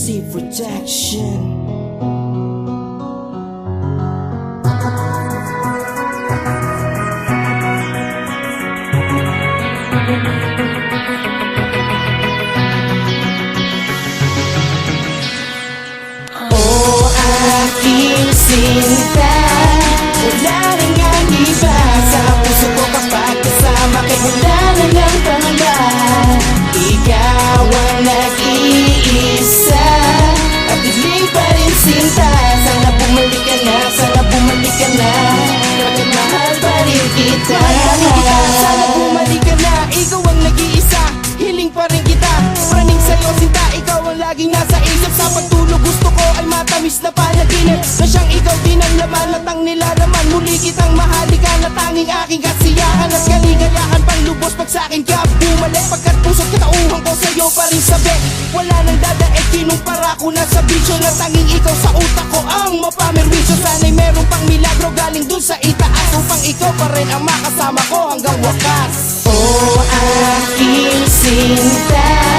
MC Protection. Oh, aking sinta Wala na nga iba sinta Sana bumalik ka na, sana bumalik ka na. Kapag mahal pa rin kita. Mahal kita, sana bumalik ka na Ikaw ang nag-iisa, hiling pa rin kita Praning sa'yo sinta, ikaw ang laging nasa isip. Sa pagtulog gusto ko ay matamis na panaginip. Na siyang ikaw din ang laman at ang nilalaman. Muli kitang mahalikan na tanging aking kasiyahan. At kaligayahan pang lubos pag sa'kin ka bumalik Pagkat katauhan ko sa'yo pa rin sabi. Wala nang dadaig kinumpara ko na sa bisyo. Na tanging ikaw sa utak ko ang mapamerwisyo. Sana'y meron pang milagro galing dun sa itaas Upang ikaw pa rin ang makasama ko hanggang wakas. Oh aking sinta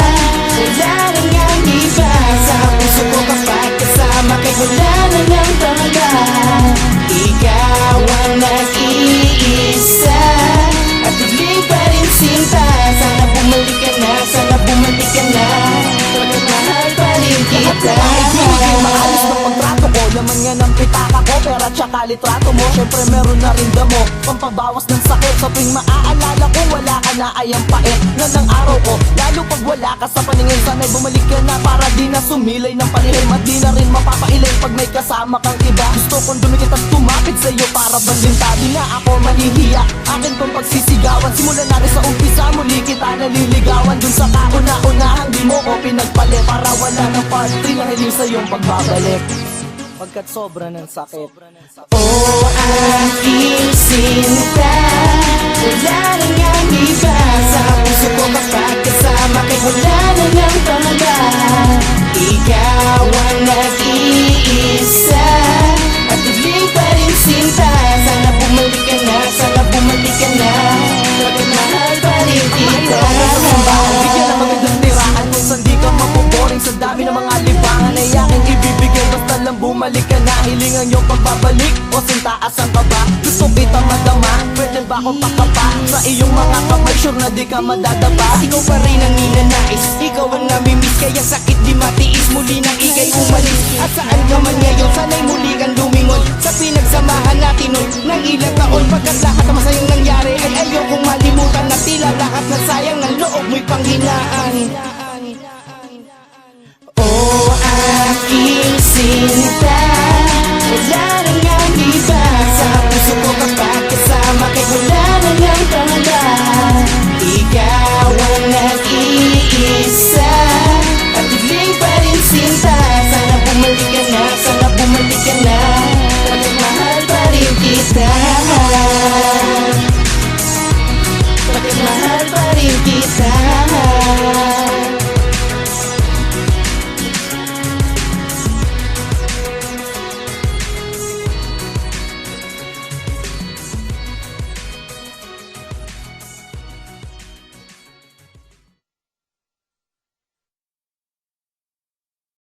Pera tsaka litrato mo Siyempre meron na rin damo. Pampabawas ng sakit Sa tuwing maaalala ko Wala ka na ay ang pait Na ng araw ko. Lalo pag wala ka sa paningin Sana'y bumalik ka na Para di na sumilay ng panihim At di na rin mapapailay Pag may kasama kang iba. Gusto kong dumikit at tumapit sa'yo Para bandinta Di na ako mahihiya Akin tong pagsisigawan. Simulan na rin sa umpisa Muli kita naliligawan. Dun sa kauna-unahan Di mo ko pinagpalit. Para wala ng part 3 Na hiling sa iyong pagbabalik Pagkat sobra ng sakit. Oh aking sinta na Hilingan yung pagbabalik O sintaasan ka ba Gusto kita madama Pwede ba akong pakapa? Sa iyong mga kamay Sure na di ka madadapa. Ikaw pa rin ang ninanais Ikaw ang namimiss. Kaya sakit di matiis Muli nang ikay umalis. At saan ka man ngayon Sana'y muli kang lumingon. Sa pinagsamahan natin nun Nang ilang taon. Pagkat lahat ng masayang nangyari Ay ayokong malimutan Na tila lahat na sayang Ng loob mo'y panghinaan. Oh aking sinta